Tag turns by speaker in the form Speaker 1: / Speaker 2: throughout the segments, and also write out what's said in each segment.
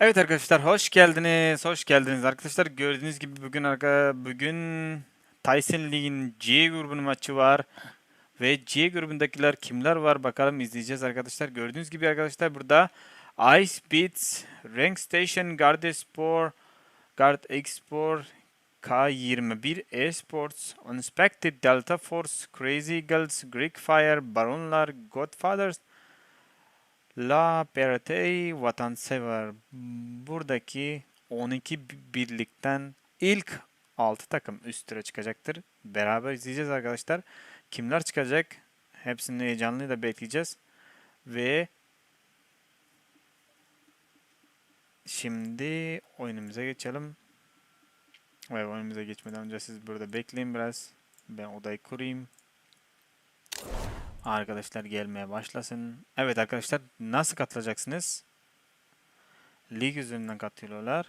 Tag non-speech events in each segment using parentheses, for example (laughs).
Speaker 1: Evet arkadaşlar hoş geldiniz. Hoş geldiniz arkadaşlar. Gördüğünüz gibi bugün arka bugün Tyson League'in C grubunun maçı var. Ve C grubundakiler kimler var bakalım izleyeceğiz arkadaşlar. Gördüğünüz gibi arkadaşlar burada Ice Beats, Rank Station, Guard Esport, Guard Export, K21 Esports, Unspected Delta Force, Crazy Eagles, Greek Fire, Baronlar, Godfathers, La Pertey Vatansever buradaki 12 bi- birlikten ilk 6 takım üst tura çıkacaktır. Beraber izleyeceğiz arkadaşlar. Kimler çıkacak? Hepsini heyecanlıyla bekleyeceğiz. Ve şimdi oyunumuza geçelim. Ve oyunumuza geçmeden önce siz burada bekleyin biraz. Ben odayı kurayım. Arkadaşlar gelmeye başlasın. Evet arkadaşlar nasıl katılacaksınız? Lig üzerinden katılıyorlar.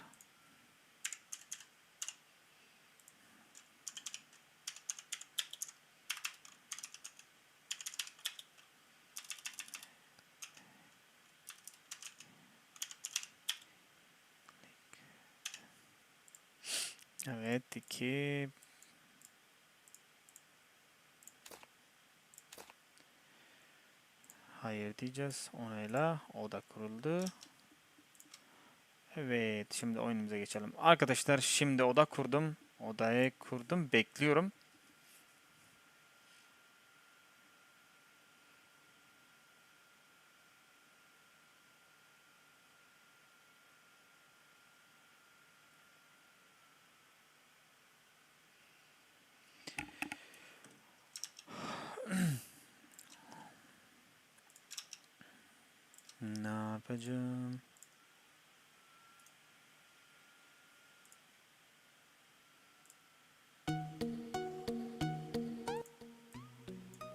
Speaker 1: Evet iki Hayır diyeceğiz. Onayla. O da kuruldu. Evet. Şimdi oyunumuza geçelim. Arkadaşlar şimdi oda kurdum. Odayı kurdum. Bekliyorum. Ne yapacağım?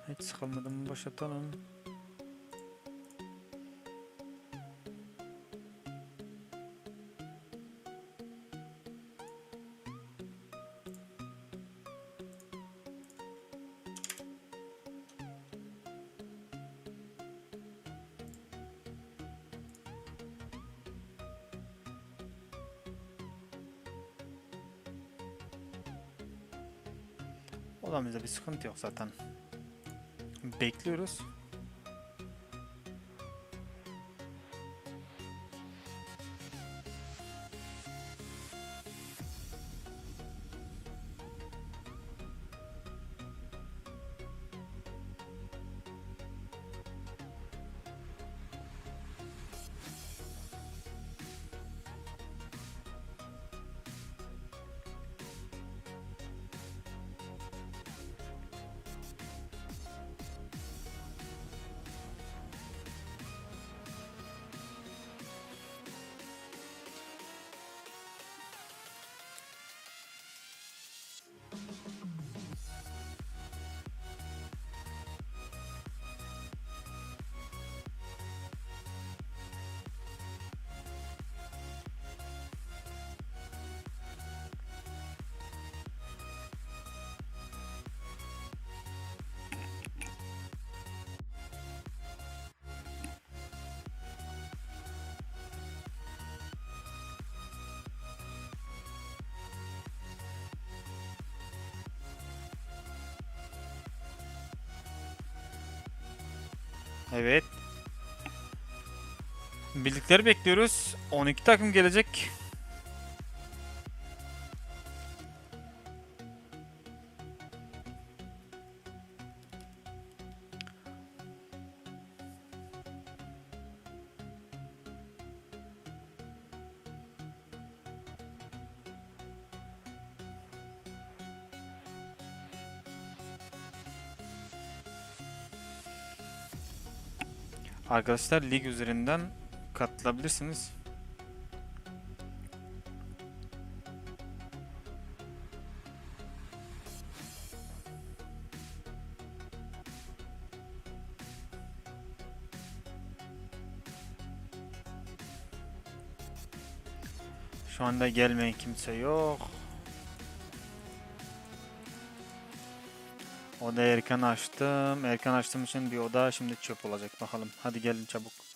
Speaker 1: Hiç sıkılmadım boşaltalım. Odamızda bir sıkıntı yok zaten. Bekliyoruz. Evet. Birlikleri bekliyoruz. 12 takım gelecek. Arkadaşlar lig üzerinden katılabilirsiniz. Şu anda gelmeyen kimse yok. Oda erken açtım. Erken açtığım için bir oda şimdi çöp olacak bakalım. Hadi gelin çabuk.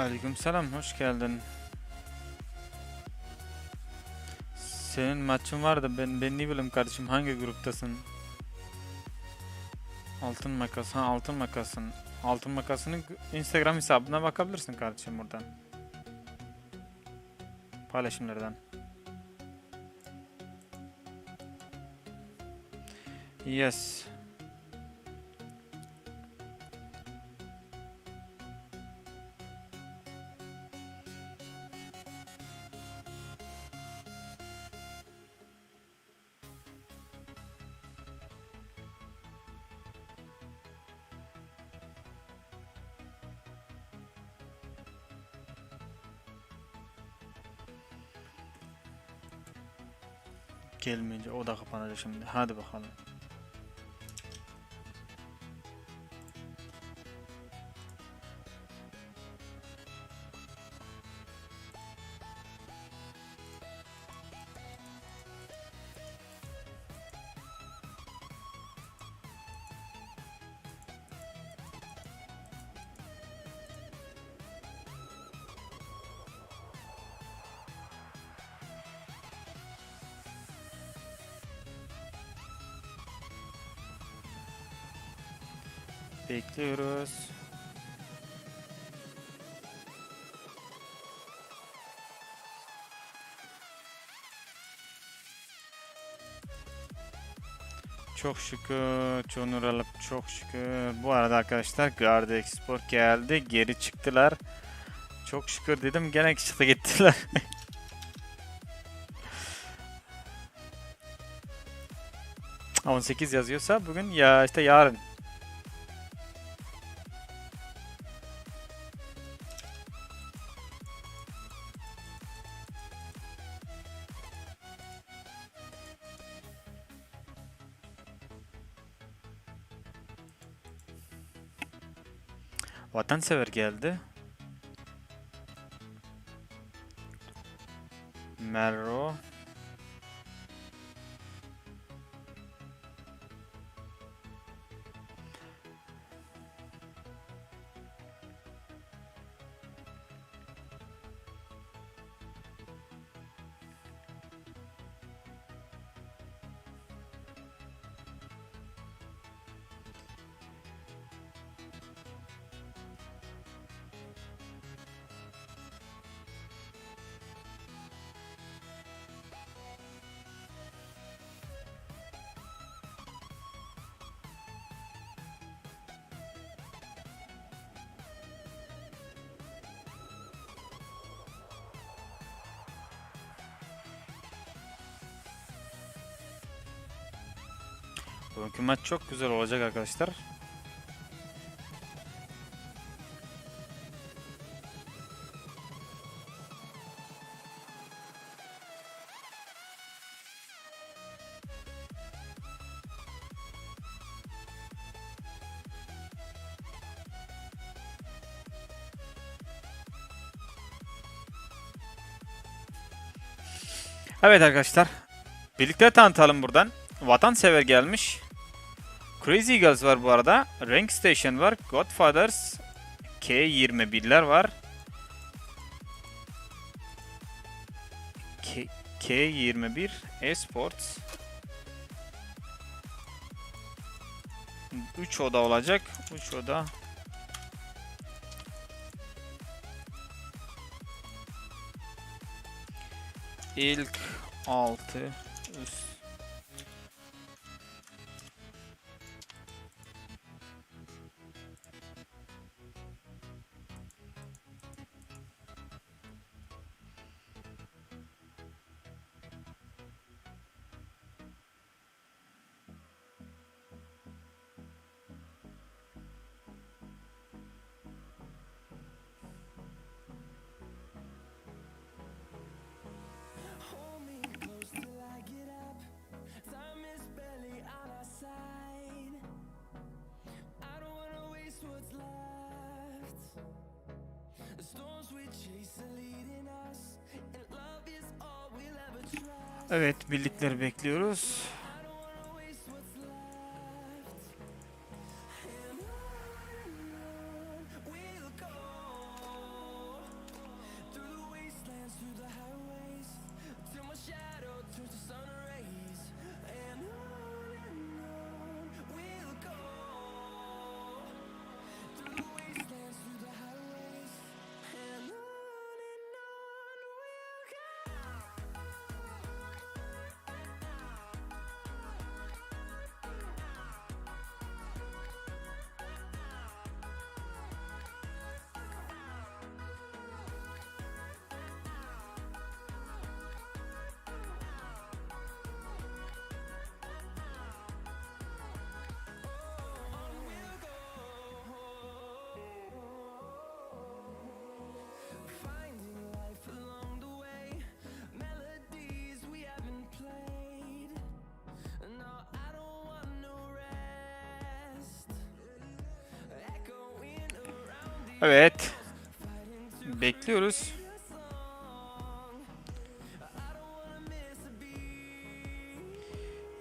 Speaker 1: Aleykümselam, hoş geldin. Senin maçın vardı. Ben ben ne bileyim kardeşim hangi gruptasın? Altın makas. Ha altın makasın. Altın makasının Instagram hesabına bakabilirsin kardeşim buradan. Paylaşımlardan. Yes. Gelmeyince o da kapanacak şimdi. Hadi bakalım. Çok şükür. Çonur alıp çok şükür. Bu arada arkadaşlar Garda Export geldi. Geri çıktılar. Çok şükür dedim. Gene çıktı gittiler. (laughs) ...18 yazıyorsa bugün ya işte yarın. Vatansever geldi. Bugünkü maç çok güzel olacak arkadaşlar. Evet arkadaşlar. Birlikte tanıtalım buradan. Vatansever gelmiş. Crazy Eagles var bu arada. Rank Station var. Godfathers. K21'ler var. K K21 Esports. 3 oda olacak. 3 oda. İlk 6 üst birlikleri bekliyoruz. Evet. Bekliyoruz.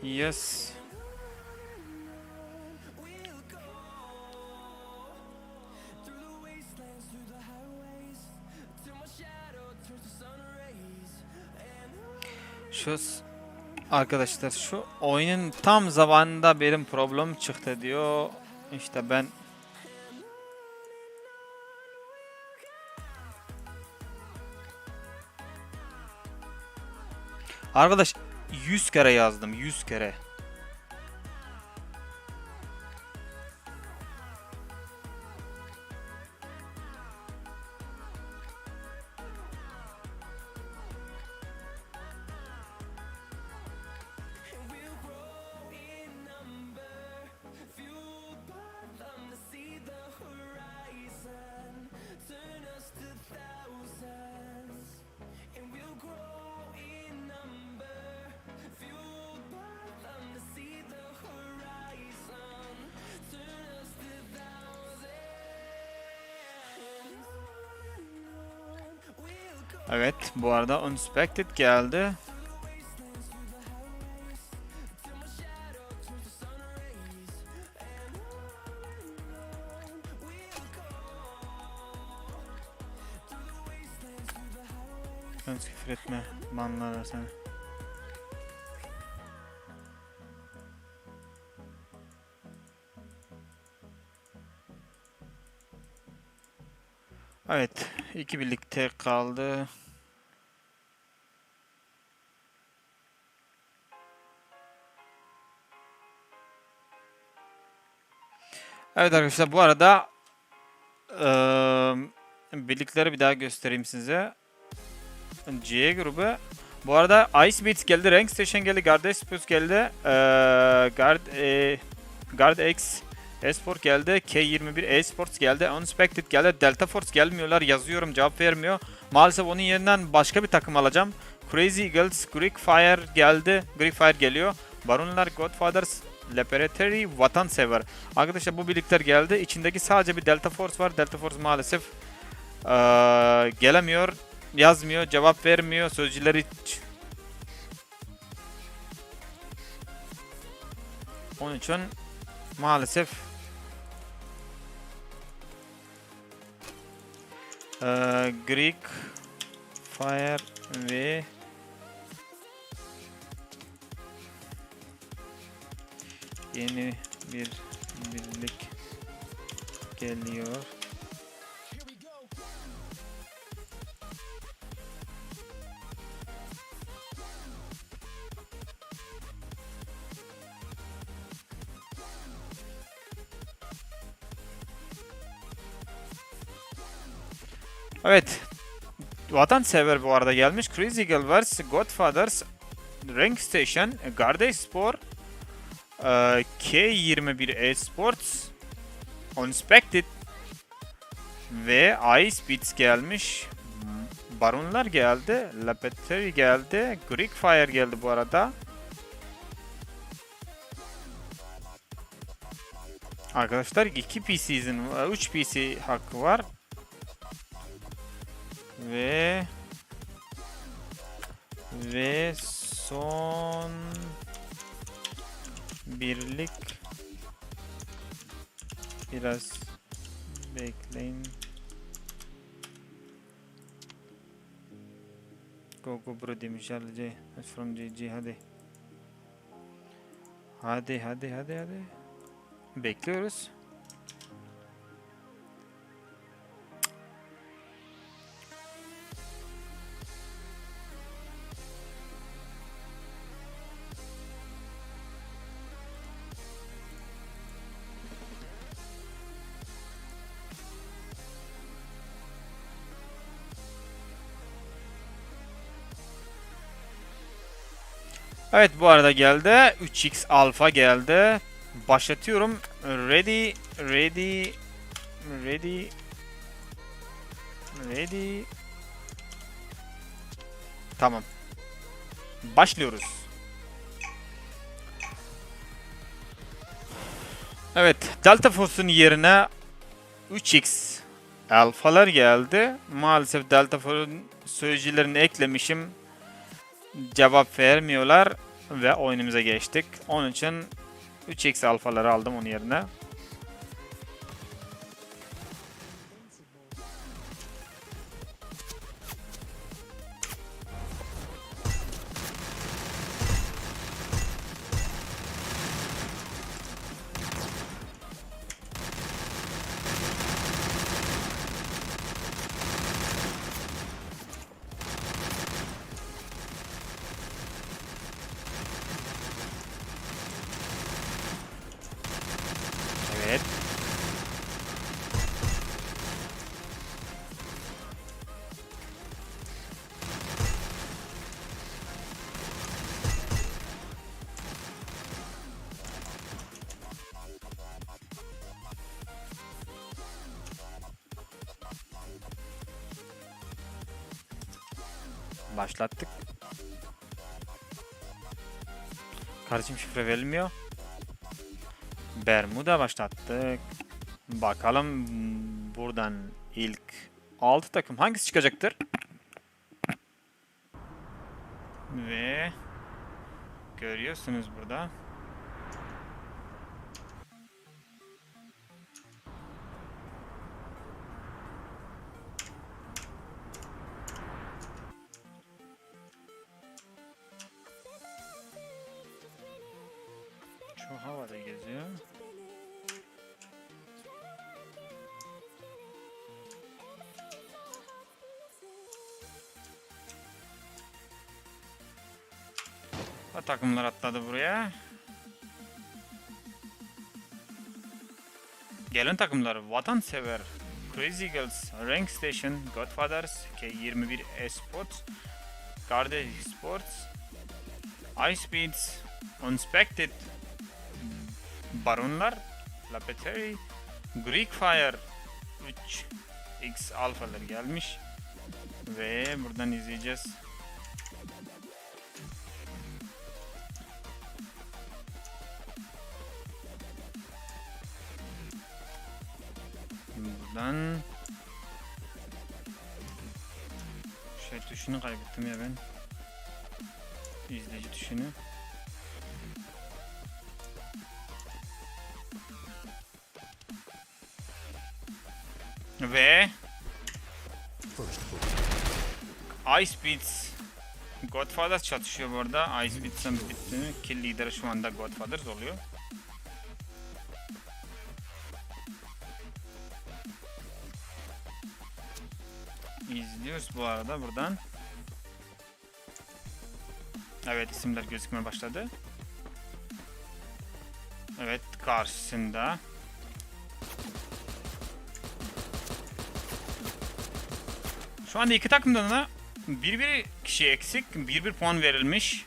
Speaker 1: Yes. Şu arkadaşlar şu oyunun tam zamanında benim problem çıktı diyor. İşte ben Arkadaş 100 kere yazdım 100 kere. Bu arada Unexpected geldi. Yalnız küfür etme. Banlarlar seni. Evet. iki birlikte kaldı. Evet arkadaşlar bu arada eee birlikleri bir daha göstereyim size. C grubu. Bu arada Ice Beats geldi, Rank Station geldi, Guard Espos geldi, eee Guard, eee, Guard X Esport geldi, K21 Esports geldi, Unexpected geldi, Delta Force gelmiyorlar, yazıyorum cevap vermiyor. Maalesef onun yerinden başka bir takım alacağım. Crazy Eagles, Greek Fire geldi, Greek Fire geliyor. Baronlar, Godfathers, Laboratory, Vatansever. Arkadaşlar bu birlikler geldi. İçindeki sadece bir Delta Force var. Delta Force maalesef eee, gelemiyor, yazmıyor, cevap vermiyor, sözcüleri hiç... Onun için maalesef eee, Greek Fire ve yeni bir birlik geliyor. Evet. Vatansever bu arada gelmiş. Crazy Eagle vs. Godfathers, Rank Station, Garde Spor, K21 Esports, Unexpected ve Ice Beats gelmiş. Baronlar geldi. Laboratory geldi. Greek Fire geldi bu arada. Arkadaşlar 2 PC'sin 3 PC hakkı var. Ve ve son birlik biraz bekleyin. Go go bro demiş hadi from GG hadi. Hadi hadi hadi hadi. Bekliyoruz. Evet bu arada geldi. 3x alfa geldi. Başlatıyorum. Ready, ready, ready, ready. Tamam. Başlıyoruz. Evet, Delta Force'un yerine 3x alfalar geldi. Maalesef Delta Force'un sözcülerini eklemişim. Cevap vermiyorlar ve oyunumuza geçtik. Onun için 3x alfaları aldım onun yerine. Başlattık. Kardeşim şifre verilmiyor. Bermuda başlattık. Bakalım buradan ilk 6 takım hangisi çıkacaktır? Ve görüyorsunuz burada. Takımlar atladı buraya. Gelen takımlar Vatansever, Crazy Eagles, Rank Station, Godfathers, K21 Esports, Garde Sports, Beats, Unspected, Baronlar, Lapeteri, Greek Fire 3x alfalar gelmiş. Ve buradan izleyeceğiz. Buradan şey tuşunu kaybettim ya ben. İzleyici tuşunu. Ve Ice Beats Godfathers çatışıyor bu arada. Ice Beats'ın bitti. Kill lideri şu anda Godfathers oluyor. İzliyoruz bu arada buradan. Evet isimler gözükmeye başladı. Evet karşısında. Şu anda iki takımdan da bir bir kişi eksik, bir bir puan verilmiş.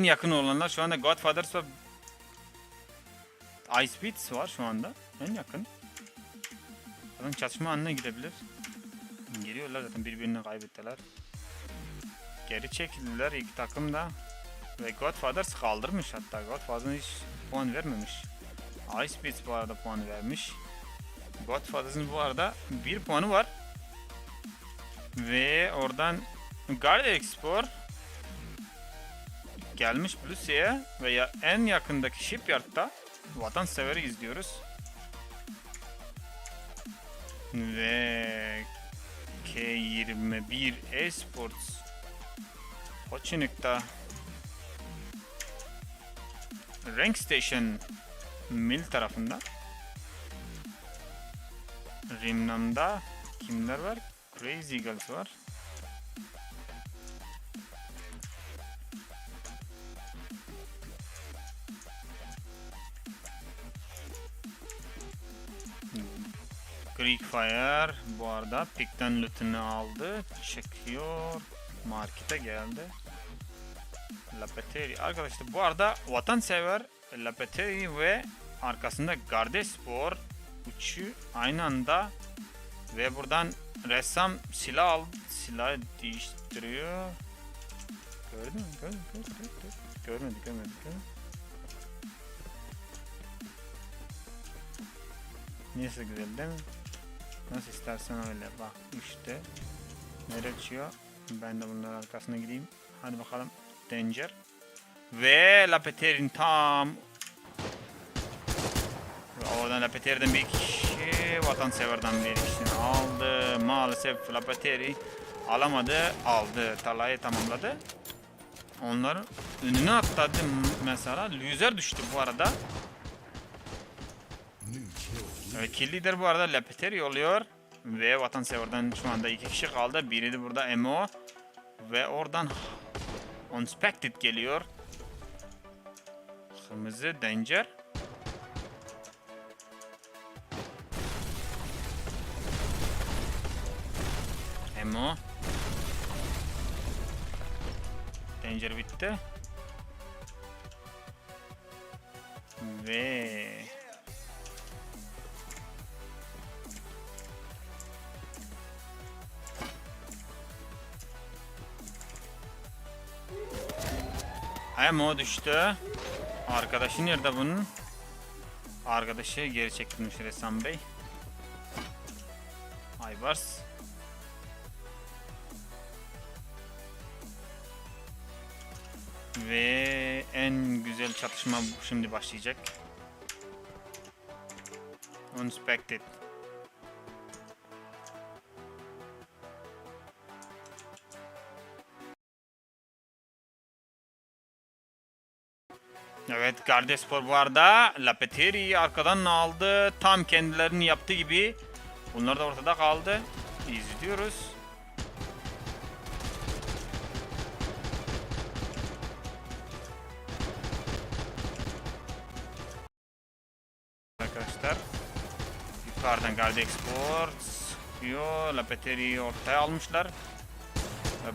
Speaker 1: En yakın olanlar şu anda Godfathers ve Ice Beats var şu anda. En yakın. Zaten çatışma anına gidebilir. Geliyorlar zaten birbirini kaybettiler. Geri çekildiler iki takım da. Ve Godfathers kaldırmış hatta. Godfathers hiç puan vermemiş. Ice Beats bu arada puan vermiş. Godfathers'ın bu arada bir puanı var. Ve oradan Guard Export gelmiş Bluesea'ya veya en yakındaki shipyard'da vatanseveri izliyoruz. Ve K21 Esports Hoçinuk'ta Rank Station Mil tarafında Rimnam'da kimler var? Crazy Eagles var. Greek Fire bu arada Pikten loot'unu aldı. Çıkıyor. Markete geldi. Lapeteri. Arkadaşlar bu arada vatansever Lapeteri ve arkasında Gardespor uçu aynı anda ve buradan ressam silah aldı. Silah değiştiriyor. Gördün mü? Gördün mü? Gördün mü? Görmedik, görmedik. görmedik. Neyse güzel değil mi? Nasıl istersen öyle bak işte. Nereye düşüyor? Ben de bunların arkasına gideyim. Hadi bakalım. Danger. Ve Lapeter'in tam ve oradan Lapeter'den bir kişi vatanseverden bir kişisini aldı. Maalesef Lapeteri alamadı. Aldı. Talayı tamamladı. Onların önüne atladı mesela. Loser düştü bu arada. Evet, kill leader bu arada Lepeteri oluyor. Ve vatanseverden şu anda iki kişi kaldı. Biri de burada Emo. Ve oradan Unspected geliyor. Kırmızı Danger. Emo. Danger bitti. Ve Emo düştü. Arkadaşı nerede bunun? Arkadaşı geri çekilmiş Ressam Bey. Aybars. Ve en güzel çatışma şimdi başlayacak. Unspected. Gardespor bu arada Lapeteri'yi arkadan aldı. Tam kendilerinin yaptığı gibi. Bunlar da ortada kaldı. İzliyoruz. Arkadaşlar yukarıdan Garde Exports Yo, Lapeteri'yi ortaya almışlar.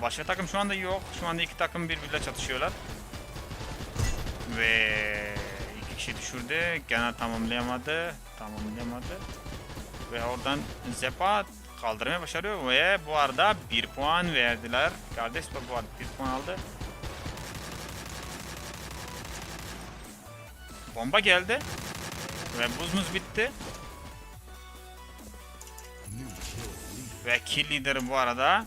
Speaker 1: Başka takım şu anda yok. Şu anda iki takım birbiriyle çatışıyorlar. Ve iki kişi düşürdü. Gene tamamlayamadı. Tamamlayamadı. Ve oradan Zepa kaldırmayı başarıyor ve bu arada bir puan verdiler. Kardeş bu arada bir puan aldı. Bomba geldi. Ve buzumuz bitti. Ve kill lideri bu arada